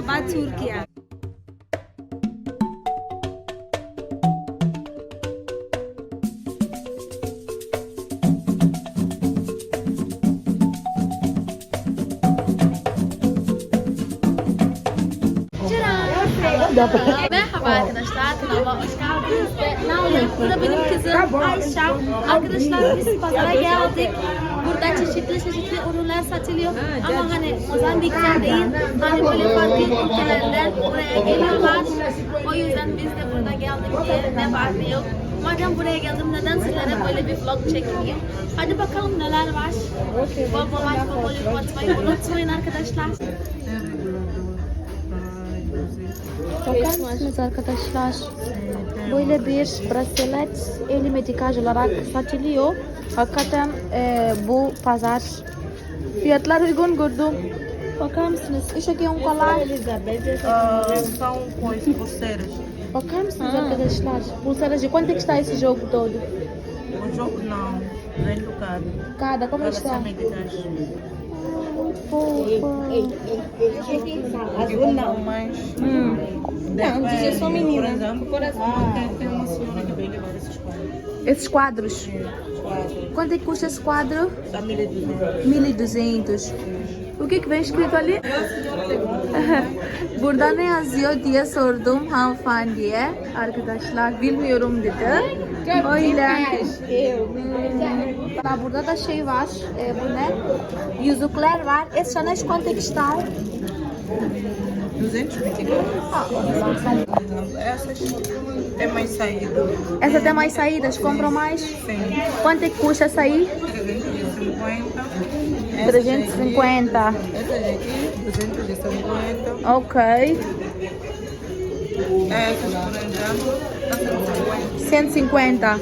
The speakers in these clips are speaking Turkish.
Merhaba Türkiye. Merhaba arkadaşlar, kanalıma hoş geldiniz ve Nalan, bu da benim kızım Ayşe. Arkadaşlar biz pazara geldik. Burada çeşitli çeşitli ürünler satılıyor ama hani Mozambik'ten değil, hani böyle farklı ülkelerden buraya geliyorlar. O yüzden biz de burada geldik diye ne var ne yok. Madem buraya geldim neden sizlere böyle bir vlog çekmeyeyim? Hadi bakalım neler var. Bol bol like, bol bol atmayı unutmayın arkadaşlar. Bakar mısınız arkadaşlar? Böyle bir bracelet 50 metrikaj olarak satılıyor. Hakikaten e, bu pazar fiyatlar uygun gördüm. Bakar mısınız? Aqui é um colar. Ah, são com as pulseiras. Bakar mısınız arkadaşlar? Pulseiras de quanto é que está esse jogo todo? O jogo não, vem do cabo. Cada, como Cada está? 100 meticais. Fofo. Azul não, mas. Hum. Não, diz eu sou menina. Por exemplo, tem, tem Esses quadros. Quanto é que custa esse quadro? Da 1200. 1200. O que, que vem escrito ali? Burada ne yazıyor diye sordum hanımefendiye. Arkadaşlar bilmiyorum dedi. Öyle. Hmm. Burada da şey var. E, bu ne? Yüzükler var. Quanto é que está? 200 meticais. Ah, Essas tem mais saída. Essa tem mais saídas, compram mais? Sim. Quanto é que custa essa aí? 350. 350. Essa daqui, 250. Ok. Essas, por exemplo, tá 150. 150.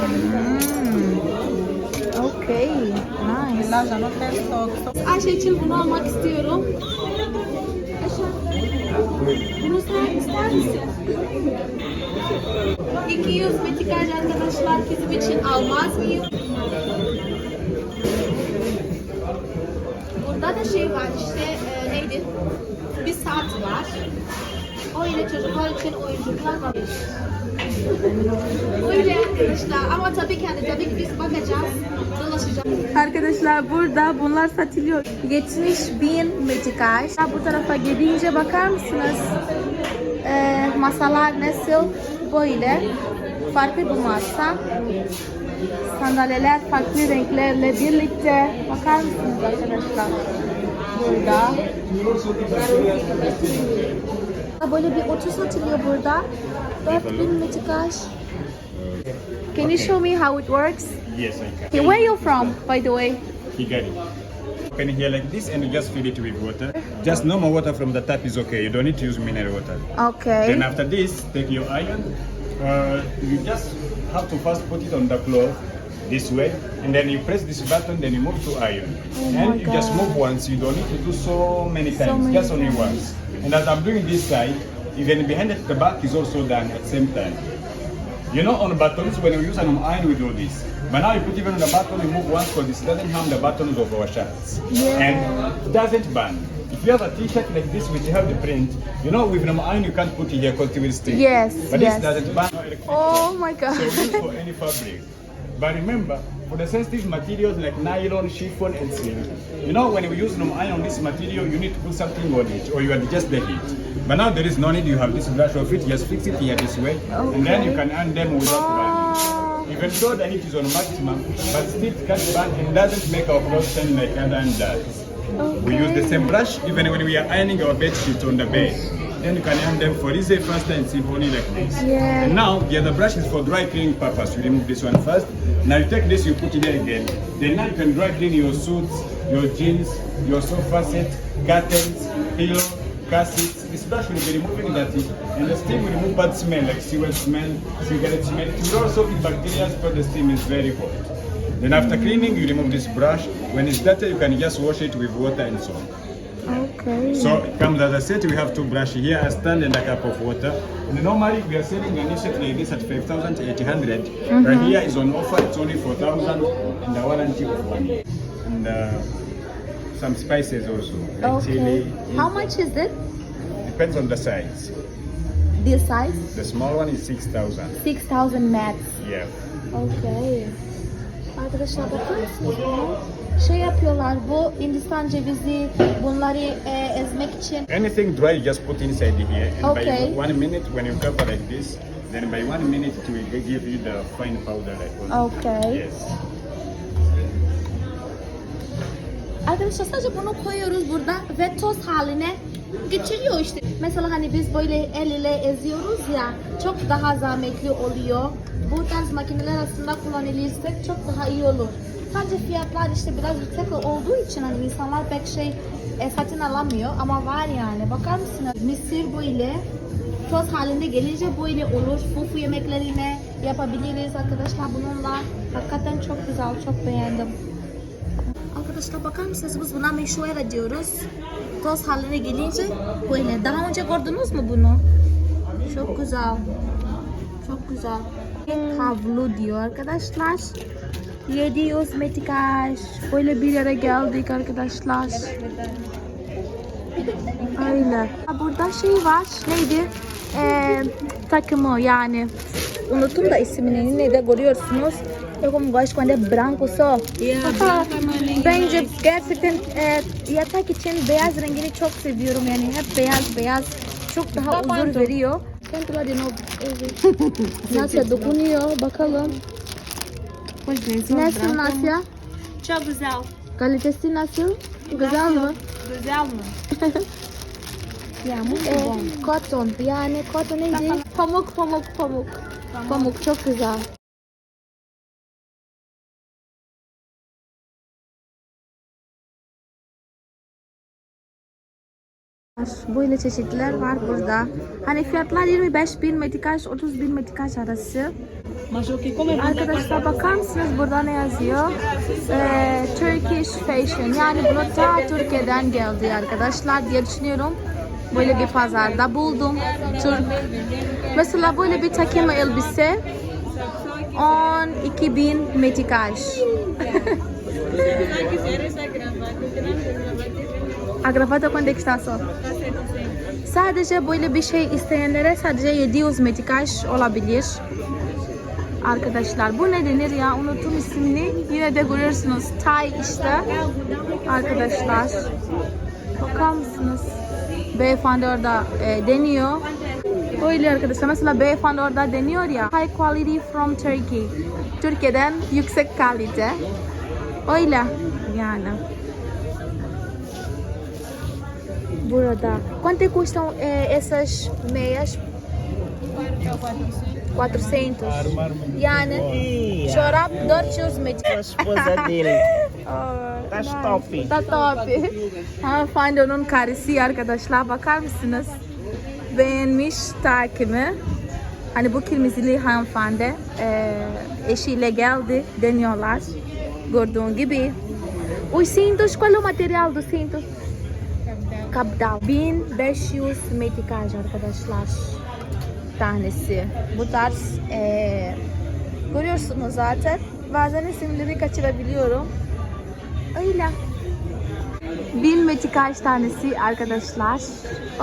Hmm. Ok. Nice. Lá já não tem estoque. Ayşe için bunu almak istiyorum. Ayşe. Bunu sen ister misin? 200 metrikaj arkadaşlar bizim için almaz mıyım? Burada da şey var işte e, neydi? Bir saat var. O yine çocuklar için var. Arkadaşlar ama tabii ki hani tabii ki biz bakacağız, dolaşacağız. Arkadaşlar burada bunlar satılıyor. 70 bin metrikaj. Bu tarafa gidince bakar mısınız? Ee, masalar nasıl? Böyle. Farklı bu masa. Sandalyeler farklı renklerle birlikte. Bakar mısınız arkadaşlar? Burada. Böyle bir otu satılıyor burada. 4000 metrikaj. Can you show me how it works? Yes, I can. Okay, where are you from, by the way? Kigali. Open here like this and you just fill it with water. Just normal water from the tap is okay. You don't need to use mineral water. Okay. Then after this, take your iron. Uh, you just have to first put it on the cloth this way, and then you press this button, then you move to iron. Oh and you just move once. You don't need to do so many times, so many just only times. once. And as I'm doing this side, even behind it, the back is also done at the same time. You know, on buttons, when we use an iron, we do this. But now you put even on the button, you move once because this doesn't harm the buttons of our shirts. Yeah. And it doesn't burn. If you have a t-shirt like this which you have the print, you know, with an iron you can't put it here because it will stay. Yes, But yes. this doesn't burn. Oh my God. So god. for any fabric. But remember, for the sensitive materials like nylon, chiffon, and silk, you know, when we use an iron on this material, you need to put something on it or you adjust the heat. But now there is no need, you have this brush of it, just fix it here this way, and then you can iron them without Ah. burning. Even though the heat is on maximum, but still it can't burn and doesn't make our clothes shine like other iron does. We use the same brush even when we are ironing our bed sheets on the bed. Then you can iron them for easy, faster and simply like this. Yeah. And now the other brush is for dry cleaning purpose. You remove this one first. Now you take this, you put it there again. Then now you can dry clean your suits, your jeans, your sofa set, curtains, pillow, car seats. This brush will be removing that and the steam will remove bad smell like sewage smell, cigarette smell. It will also kill bacteria because the steam is very hot. Then after cleaning, you remove this brush. When it's dirty, you can just wash it with water and soap. Okay. So it comes as a set. We have two brushes here, a stand and a cup of water. And normally we are selling a new set like this at 5,800. Right here is on offer. It's only 4,000 and the warranty of one year. And uh, some spices also, like Okay. chili. How much is it? Depends on the size. This size? The small one is 6,000. 6000 max. Yeah. Okay. Arkadaşlar bakar mısınız buna? Şey yapıyorlar bu Hindistan cevizi bunları e, ezmek için. Anything dry, you just put inside here. And Okay. by one minute, when you cover like this, then by one minute it will give you the fine powder like. Okay. Yes. Arkadaşlar sadece bunu koyuyoruz burada ve toz haline geçiriyor işte. Mesela hani biz böyle el ile eziyoruz ya çok daha zahmetli oluyor. Bu tarz makineler aslında kullanılırsa çok daha iyi olur. Sadece fiyatlar işte biraz yüksek olduğu için hani insanlar pek şey e, satın alamıyor ama var yani. Bakar mısınız? Mısır böyle toz halinde gelince böyle olur. Fufu yemeklerine yapabiliriz arkadaşlar bununla. Hakikaten çok güzel, çok beğendim. Arkadaşlar bakar mısınız biz buna meşhuera diyoruz. Toz haline gelince böyle. Daha önce gördünüz mü bunu? Çok güzel. Çok güzel. Havlu diyor arkadaşlar. 700 metrikaş. Böyle bir yere geldik arkadaşlar. Öyle. Burada şey var. Neydi? Ee, takımı yani. Unuttum da ismini. Yine de görüyorsunuz. Como gosto quando é branco só. Aha, Bence gerçekten e, yatak için beyaz rengini çok seviyorum yani hep beyaz beyaz çok daha huzur veriyor. Nasya dokunuyor bakalım. Nasıl Nasya? Çok güzel. Kalitesi nasıl? Güzel mi? Güzel mi? Ya e, cotton yani cotton neydi? Pamuk pamuk pamuk. Pamuk çok güzel. Böyle çeşitler var burada. Hani fiyatlar 25 bin metrikaş, 30 bin metrikaş arası. Arkadaşlar bakar mısınız burada ne yazıyor? Ee, Turkish Fashion yani bunu ta Türkiye'den geldi arkadaşlar diye düşünüyorum. Böyle bir pazarda buldum. Türk. Mesela böyle bir takım elbise 12 bin metrikaş. A gravata quando é que está só? Sadece böyle bir şey isteyenlere sadece 700 metrikaş olabilir. Arkadaşlar bu ne denir ya unuttum ismini. Yine de görüyorsunuz Tay işte. Arkadaşlar bakar mısınız? Beyefendi orada e, deniyor. Öyle arkadaşlar mesela beyefendi orada deniyor ya High quality from Turkey. Türkiye'den yüksek kalite. Öyle yani. Burada. Quanto custam eh, essas meias? 400. Yani çorap 400 metre. a esposa dele. Aa, Tá top. Tá top. Hanımefendi onun karısı arkadaşlar bakar mısınız? Beğenmiş takimi. Hani bu kırmızılı hanımefendi eee, eşiyle geldi deniyorlar. Gördüğün gibi. Os cintos, qual é o material dos cintos? Kabdal. 1500 metrikaj arkadaşlar. Tanesi. Bu tarz eee, görüyorsunuz zaten. Bazen isimleri kaçırabiliyorum. Öyle. 1000 metrikaj tanesi arkadaşlar.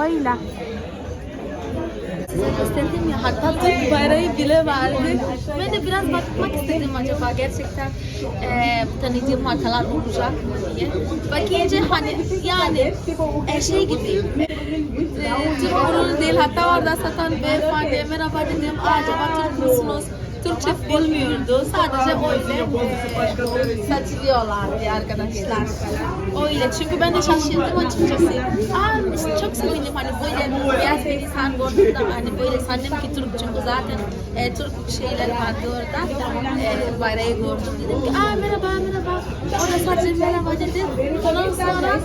Öyle. Size gösterdim ya hatta Türk bayrağı bile vardı. Ben de biraz bakmak istedim acaba gerçekten eee tanıdığım markalar olacak mı diye. Bakınca hani yani e, şey gibi eee Türk ürünü değil hatta orada satan beyefendiye merhaba dedim "Aa, acaba Türk musunuz? Türkçe bilmiyordu. Sadece öyle e, satılıyorlardı arkadaşlar. Öyle çünkü ben de şaşırdım açıkçası. Aa işte çok sevindim hani böyle bir insan gördüm hani böyle sandım ki Türk çünkü zaten e, Türk şeyler vardı orada. E, bayrağı gördüm. Dedim ki aa merhaba merhaba. Orada sadece merhaba dedim. Ondan sonra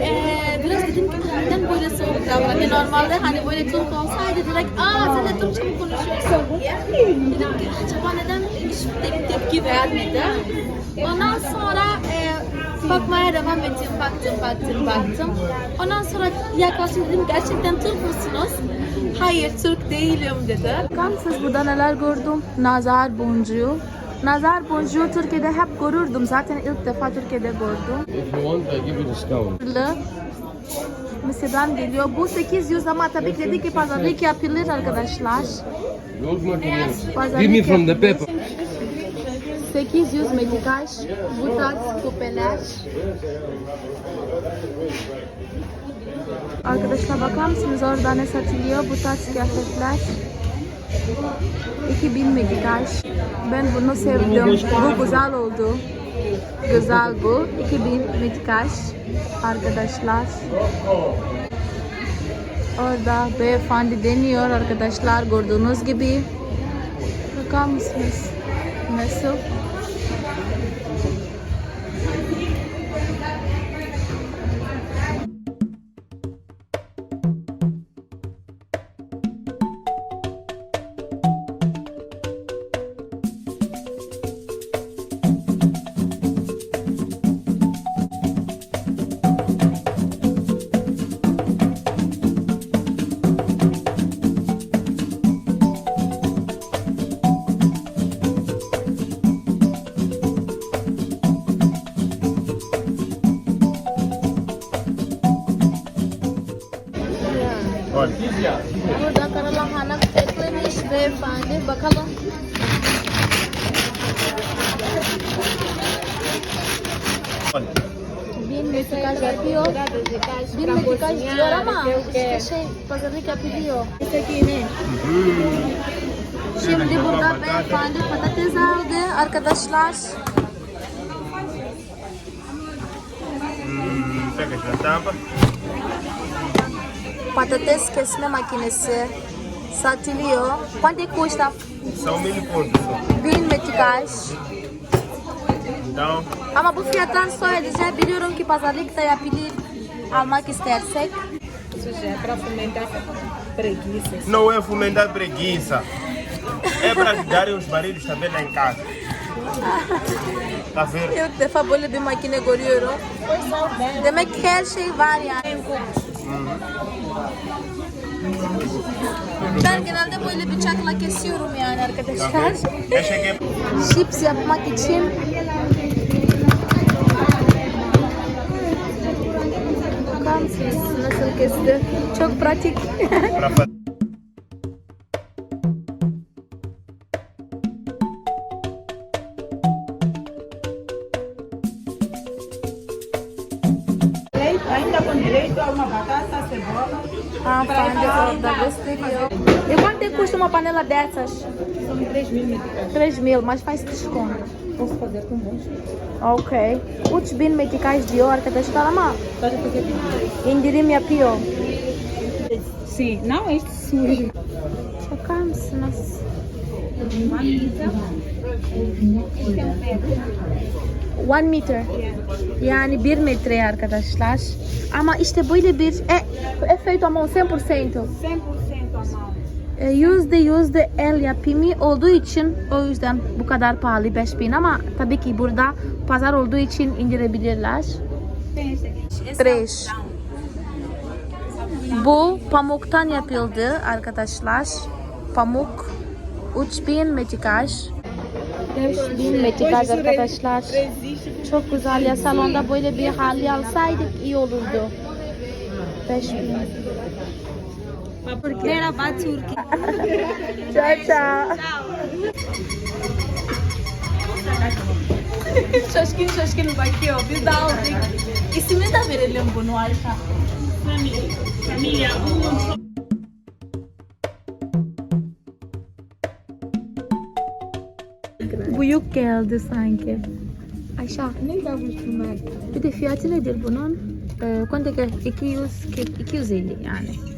e, biraz dedim ki neden böyle soğuk davranıyor. Normalde hani böyle Türk olsaydı direkt aa sen de Türkçe mi konuşuyorsun diye. Dedim ki acaba neden hiç tep- tepki vermedi. Ondan sonra e, bakmaya devam ettim. Baktım, baktım, baktım. Ondan sonra yaklaştım dedim gerçekten Türk musunuz? Hayır Türk değilim dedi. Bakar mısınız burada neler gördüm? Nazar boncuğu. Nazar boncuğu Türkiye'de hep görürdüm. Zaten ilk defa Türkiye'de gördüm. If you want, I give you discount.Lı. Mısır'dan geliyor. Bu 800 ama tabii ki dedi ki pazarlık yapılır arkadaşlar. Pazarlık Give me from the paper. 800 metrikaş bu tarz küpeler. Arkadaşlar bakar mısınız orada ne satılıyor bu tarz kıyafetler. 2000 metrikaş. Ben bunu sevdim. Bu güzel oldu. Güzel bu. 2000 metrikaş arkadaşlar. Orada beyefendi deniyor arkadaşlar gördüğünüz gibi. Bakar mısınız? Nasıl? Metrikaç yapıyor. Bin metrikaç diyor ama işte şey pazarlık yapılıyor. Şimdi burada beyefendi patates aldı arkadaşlar. Patates kesme makinesi satılıyor. Quanto custa? São mil pontos. Bin. Então, Ama bu fiyattan sadece biliyorum ki pazarlık da yapılır almak istersek. É para fomentar preguiça. não é fomentar preguiça. É para ajudarem os maridos também lá em casa. Tá vendo? İlk defa böyle bir makine görüyorum. Demek ki her şey var yani. Ben genelde böyle bıçakla kesiyorum yani arkadaşlar. Chips yapmak için a uma batata, cebola. Ah, panela da gösteriyor. E quanto custa uma panela dessas? São 3 mil meticais. 3 mil, mas faz desconto. Okay. 3000 meticais diyor arkadaşlar ama indirim yapıyor. Sim, não este sim. Bakar mısınız? One meter. Yani bir metre arkadaşlar. Ama işte böyle bir e, é feito à mão 100%. 100% a mão. E, Yüzde yüzde el yapımı olduğu için o yüzden bu kadar pahalı 5000 ama tabii ki burada pazar olduğu için indirebilirler. Tres. Bu pamuktan yapıldı arkadaşlar. Pamuk 3000 metrikaç. 5000 metrikaç arkadaşlar. Çok güzel ya salonda böyle bir hali alsaydık iyi olurdu. 5000. Merhaba Türkiye. Ciao ciao. şaşkın şaşkın bakıyor. Biz de aldık. İsmini de verelim bunu Ayşe. Büyük geldi sanki. Ayşe. Nem dá bunlar. Bir de fiyatı nedir bunun? Ee, que 200, 250 yani.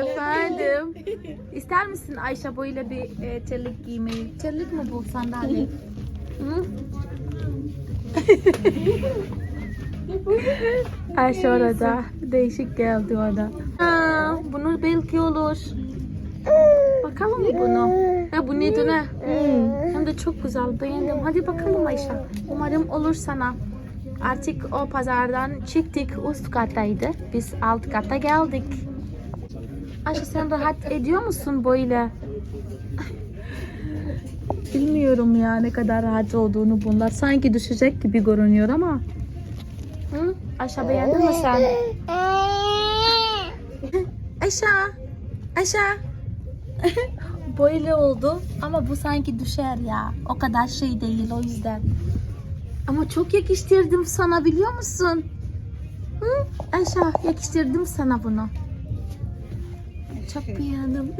Efendim. İster misin Ayşe böyle bir e, terlik giymeyi? Terlik mi bu sandalye? Hı? Ayşe orada. Değişik geldi orada. Aa, bunu belki olur. Bakalım mı bunu? Ya bu neydi ne? Hem de çok güzel beğendim. Hadi bakalım Ayşe. Umarım olur sana. Artık o pazardan çıktık. Üst kattaydı. Biz alt kata geldik. Ayşe sen rahat ediyor musun böyle? Bilmiyorum ya ne kadar rahat olduğunu bunlar. Sanki düşecek gibi görünüyor ama. Hı? Ayşe beğendin mi sen? Ayşe. Ayşe. böyle oldu ama bu sanki düşer ya. O kadar şey değil o yüzden. Ama çok yakıştırdım sana biliyor musun? Hı? Ayşe yakıştırdım sana bunu. Çok beğendim.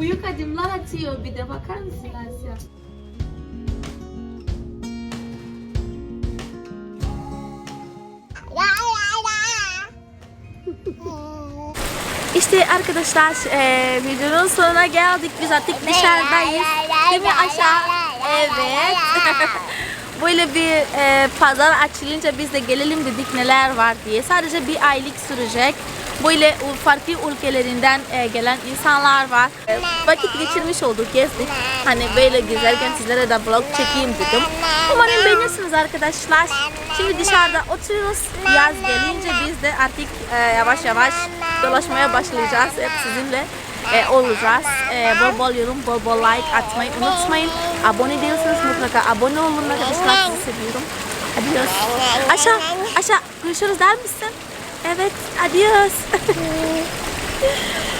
Büyük adımlar atıyor bir de bakar mısın Asya? İşte arkadaşlar e, videonun sonuna geldik. Biz artık dışarıdayız. Değil mi aşağı? Evet. Böyle bir e, pazar açılınca biz de gelelim dedik neler var diye. Sadece bir aylık sürecek. Böyle farklı ülkelerinden e, gelen insanlar var. E, vakit geçirmiş olduk, gezdik. Hani böyle gezerken sizlere de vlog çekeyim dedim. Umarım beğenirsiniz arkadaşlar. Şimdi dışarıda oturuyoruz. Yaz gelince biz de artık e, yavaş yavaş dolaşmaya başlayacağız. Hep sizinle olacağız. Bol bol yorum, bol bol like atmayı unutmayın. Abone değilseniz mutlaka abone olun arkadaşlar. Sizi seviyorum. Adios. Aşağı, aşağı. Görüşürüz der misin? Evet, adios.